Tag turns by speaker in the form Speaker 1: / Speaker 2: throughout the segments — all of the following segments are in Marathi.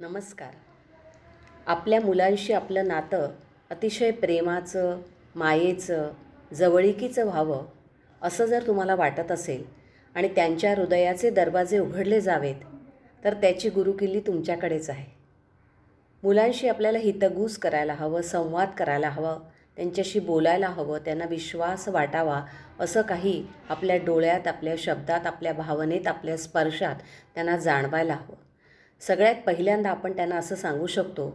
Speaker 1: नमस्कार. आपल्या मुलांशी आपलं नातं अतिशय प्रेमाचं मायेचं जवळिकीचं व्हावं असं जर तुम्हाला वाटत असेल आणि त्यांच्या हृदयाचे दरवाजे उघडले जावेत तर त्याची गुरुकिल्ली तुमच्याकडेच आहे. मुलांशी आपल्याला हितगूज करायला हवं संवाद करायला हवं त्यांच्याशी बोलायला हवं त्यांना विश्वास वाटावा असं काही आपल्या डोळ्यात आपल्या शब्दात आपल्या भावनेत आपल्या स्पर्शात त्यांना जाणवायला हवं. सगळ्यात पहिल्यांदा आपण त्यांना असं सांगू शकतो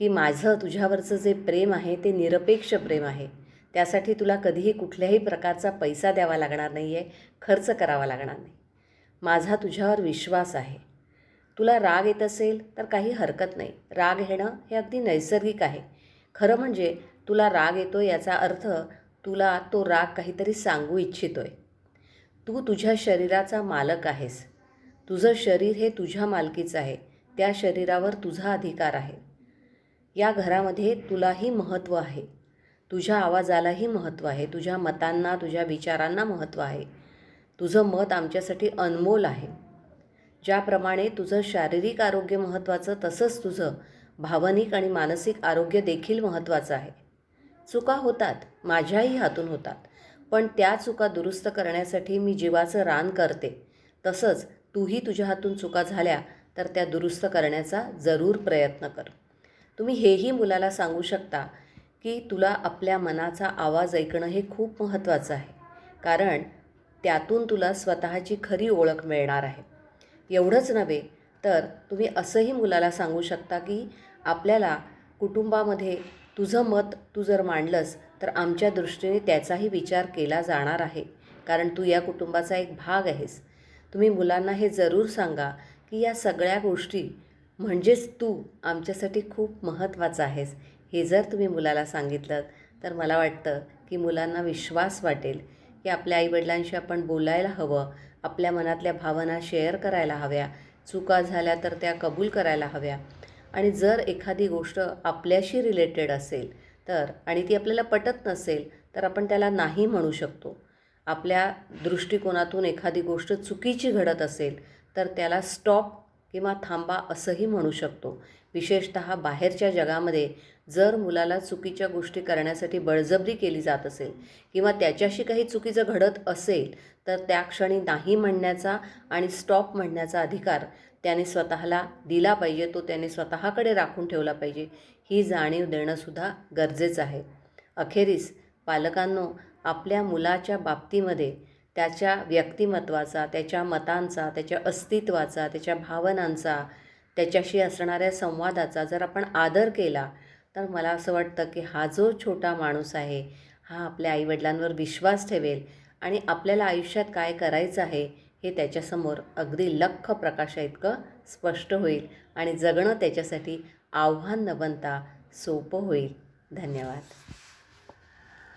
Speaker 1: की माझं तुझ्यावरचं जे प्रेम आहे ते निरपेक्ष प्रेम आहे. त्यासाठी तुला कधीही कुठल्याही प्रकारचा पैसा द्यावा लागणार नाही आहे खर्च करावा लागणार नाही. माझा तुझ्यावर विश्वास आहे. तुला राग येत असेल तर काही हरकत नाही. राग येणं हे अगदी नैसर्गिक आहे. खरं म्हणजे तुला राग येतो याचा अर्थ तुला तो राग काहीतरी सांगू इच्छितो आहे तू तुझ्या शरीराचा मालक आहेस. तुझं शरीर हे तुझ्या मालकीचं आहे. त्या शरीरावर तुझा अधिकार आहे. या घरामध्ये तुलाही महत्त्व आहे. तुझ्या आवाजालाही महत्त्व आहे. तुझ्या मतांना तुझ्या विचारांना महत्त्व आहे. तुझं मत आमच्यासाठी अनमोल आहे. ज्याप्रमाणे तुझं शारीरिक आरोग्य महत्त्वाचं तसंच तुझं भावनिक आणि मानसिक आरोग्य देखील महत्त्वाचं आहे. चुका होतात. माझ्याही हातून होतात. पण त्या चुका दुरुस्त करण्यासाठी मी जीवाचं रान करते. तसंच तूही तुझ्या हातून चुका झाल्या तर त्या दुरुस्त करण्याचा जरूर प्रयत्न कर. तुम्ही हेही मुलाला सांगू शकता की तुला आपल्या मनाचा आवाज ऐकणं हे खूप महत्त्वाचं आहे. कारण त्यातून तुला स्वतःची खरी ओळख मिळणार आहे. एवढंच नव्हे तर तुम्ही असंही मुलाला सांगू शकता की आपल्याला कुटुंबामध्ये तुझं मत तू जर मांडलंस तर आमच्या दृष्टीने त्याचाही विचार केला जाणार आहे. कारण तू या कुटुंबाचा एक भाग आहेस. तुम्ही मुलांना हे जरूर सांगा की या सगळ्या गोष्टी म्हणजेच तू आमच्यासाठी खूप महत्त्वाचं आहेस. हे जर तुम्ही मुलाला सांगितलं तर मला वाटतं की मुलांना विश्वास वाटेल की आपल्या आईवडिलांशी आपण बोलायला हवं आपल्या मनातल्या भावना शेअर करायला हव्या चुका झाल्या तर त्या कबूल करायला हव्या. आणि जर एखादी गोष्ट आपल्याशी रिलेटेड असेल तर आणि ती आपल्याला पटत नसेल तर आपण त्याला नाही म्हणू शकतो. आपल्या दृष्टिकोनातून एखादी गोष्ट चुकीची घडत असेल तर त्याला स्टॉप किंवा थांबा असंही म्हणू शकतो. विशेषत बाहेरच्या जगामध्ये जर मुलाला चुकीच्या गोष्टी करण्यासाठी बळजबरी केली जात असेल किंवा त्याच्याशी काही चुकीचं घडत असेल तर त्या क्षणी नाही म्हणण्याचा आणि स्टॉप म्हणण्याचा अधिकार त्याने स्वतःला दिला पाहिजे तो त्याने स्वतःकडे राखून ठेवला पाहिजे. ही जाणीव देणंसुद्धा गरजेचं आहे. अखेरीस पालकांनो आपल्या मुलाच्या बाबतीमध्ये त्याच्या व्यक्तिमत्वाचा त्याच्या मतांचा त्याच्या अस्तित्वाचा त्याच्या भावनांचा त्याच्याशी असणाऱ्या संवादाचा जर आपण आदर केला तर मला असं वाटतं की हा जो छोटा माणूस आहे हा आपल्या आईवडिलांवर विश्वास ठेवेल आणि आपल्याला आयुष्यात काय करायचं आहे हे त्याच्यासमोर अगदी लख प्रकाशा इतकं स्पष्ट होईल आणि जगणं त्याच्यासाठी आव्हान न बनता सोपं होईल. धन्यवाद.